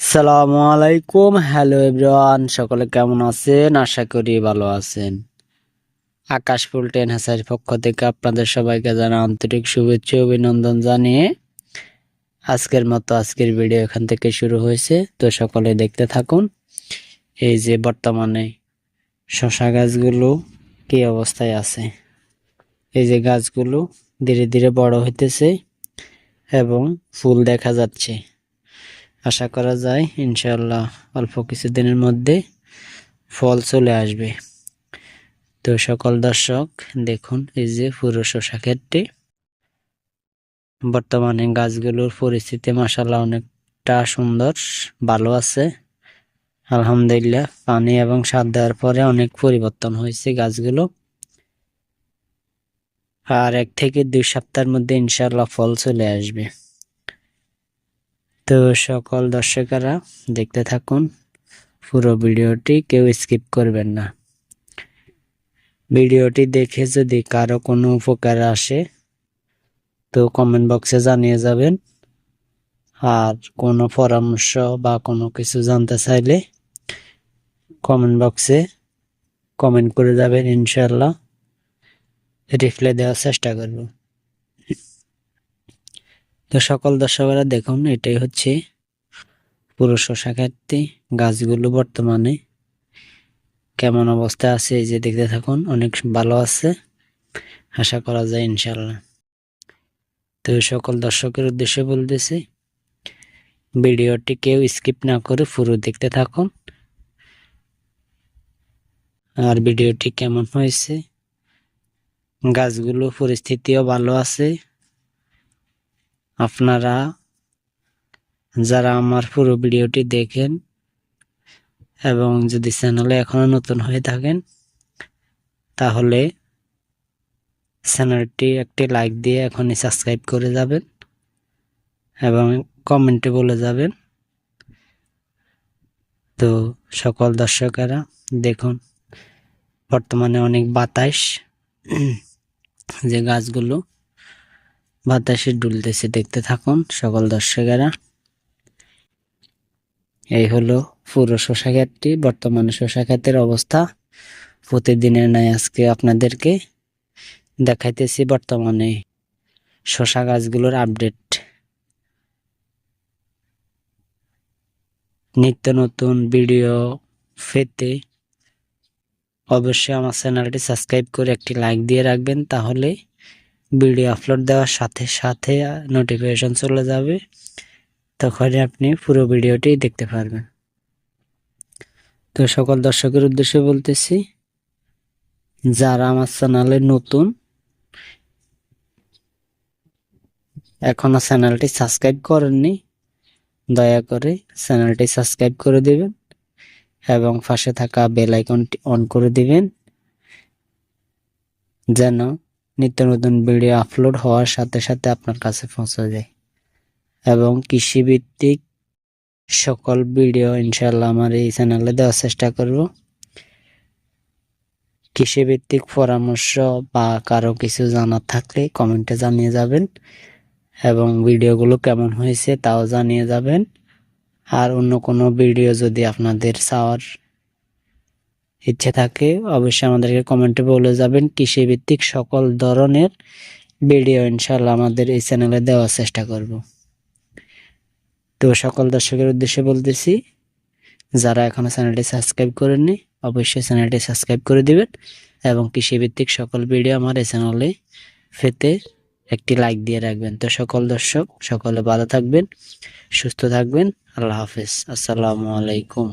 সালামু আলাইকুম। Hello everyone, সকলে কেমন আছেন? আশা করি ভালো আছেন। আকাশ ফুল টেন হাসার পক্ষ থেকে আপনাদের সবাইকে জানা আন্তরিক শুভেচ্ছা অভিনন্দন জানিয়ে আজকের মতো আজকের ভিডিও এখান থেকে শুরু হয়েছে। তো সকলে দেখতে থাকুন, এই যে বর্তমানে শশা গাছগুলো কি অবস্থায় আছে। এই যে গাছগুলো ধীরে ধীরে বড় হইতেছে এবং ফুল দেখা যাচ্ছে। আশা করা যায় ইনশাল্লাহ অল্প কিছুদিনের মধ্যে ফল চলে আসবে। তো সকল দর্শক, দেখুন এই যে পুরো শশা ক্ষেতটি বর্তমানে গাছগুলোর পরিস্থিতি মাসাল্লাহ অনেকটা সুন্দর, ভালো আছে। আলহামদুলিল্লাহ, পানি এবং সার দেওয়ার পরে অনেক পরিবর্তন হয়েছে গাছগুলো। আর এক থেকে দুই সপ্তাহের মধ্যে ইনশাল্লাহ ফল চলে আসবে। তো সকল দর্শকেরা দেখতে থাকুন। পুরো ভিডিওটি কেউ স্কিপ করবেন না। ভিডিওটি দেখে যদি কারও কোনো উপকার আসে, তো কমেন্ট বক্সে জানিয়ে যাবেন। আর কোনো পরামর্শ বা কোনো কিছু জানতে চাইলে কমেন্ট বক্সে কমেন্ট করে যাবেন ইনশাল্লাহ রিপ্লাই দেওয়ার চেষ্টা করব। তো সকল দর্শকরা দেখুন, এটাই হচ্ছে পুরো শশা ক্ষেত্রে গাছগুলো বর্তমানে কেমন অবস্থা আছে এই যে দেখতে থাকুন, অনেক ভালো আছে। আশা করা যায় ইনশাল্লাহ তো সকল দর্শকের উদ্দেশ্যে বলতেছি, ভিডিওটি কেউ স্কিপ না করে পুরো দেখতে থাকুন। আর ভিডিওটি কেমন হয়েছে, গাছগুলো পরিস্থিতিও ভালো আছে। আপনারা যারা আমার পুরো ভিডিওটি দেখেন এবং যদি চ্যানেলে এখনও নতুন হয়ে থাকেন, তাহলে চ্যানেলটি একটি লাইক দিয়ে এখনই সাবস্ক্রাইব করে যাবেন এবং কমেন্টে বলে যাবেন। তো সকল দর্শকেরা দেখুন, বর্তমানে অনেক বাতাস যে গাছগুলো বাতাসে ডুলতেছে, দেখতে থাকুন সকল দর্শকেরা। এই হলো পুরো শশা ক্ষেতটি বর্তমানে শশা ক্ষেতের অবস্থা। প্রতিদিনের নাই আজকে আপনাদেরকে দেখাইতেছি বর্তমানে শশা গাছগুলোর আপডেট। নিত্য নতুন ভিডিও পেতে অবশ্যই আমার চ্যানেলটি সাবস্ক্রাইব করে একটি লাইক দিয়ে রাখবেন, তাহলে ভিডিও আপলোড দেওয়ার সাথে সাথে নোটিফিকেশন চলে যাবে, তখনই আপনি পুরো ভিডিওটি দেখতে পারবেন। তো সকল দর্শকের উদ্দেশ্যে বলতেছি, যারা আমার চ্যানেলে নতুন, এখনও চ্যানেলটি সাবস্ক্রাইব করেননি, দয়া করে চ্যানেলটি সাবস্ক্রাইব করে দিবেন এবং পাশে থাকা বেল আইকনটি অন করে দিবেন, যেন নিত্য নতুন ভিডিও আপলোড হওয়ার সাথে সাথে আপনার কাছে পৌঁছে যায়। এবং কৃষিভিত্তিক সকল ভিডিও ইনশাল্লাহ আমার এই চ্যানেলে দেওয়ার চেষ্টা করব। কৃষিভিত্তিক পরামর্শ বা কারও কিছু জানার থাকলে কমেন্টে জানিয়ে যাবেন। এবং ভিডিওগুলো কেমন হয়েছে তাও জানিয়ে যাবেন। আর অন্য কোনো ভিডিও যদি আপনাদের চাওয়ার ইচ্ছে থাকে, অবশ্যই আমাদেরকে কমেন্টে বলে যাবেন কৃষিভিত্তিক সকল ধরনের ভিডিও ইনশাল্লাহ আমাদের এই চ্যানেলে দেওয়ার চেষ্টা করব। তো সকল দর্শকের উদ্দেশ্যে বলতেছি, যারা এখনও চ্যানেলটি সাবস্ক্রাইব করেননি, অবশ্যই চ্যানেলটি সাবস্ক্রাইব করে দিবেন এবং কৃষিভিত্তিক সকল ভিডিও আমার এই চ্যানেলে পেতে একটি লাইক দিয়ে রাখবেন। তো সকল দর্শক, সকলে ভালো থাকবেন, সুস্থ থাকবেন, আল্লাহ হাফেজ। আসসালামু আলাইকুম।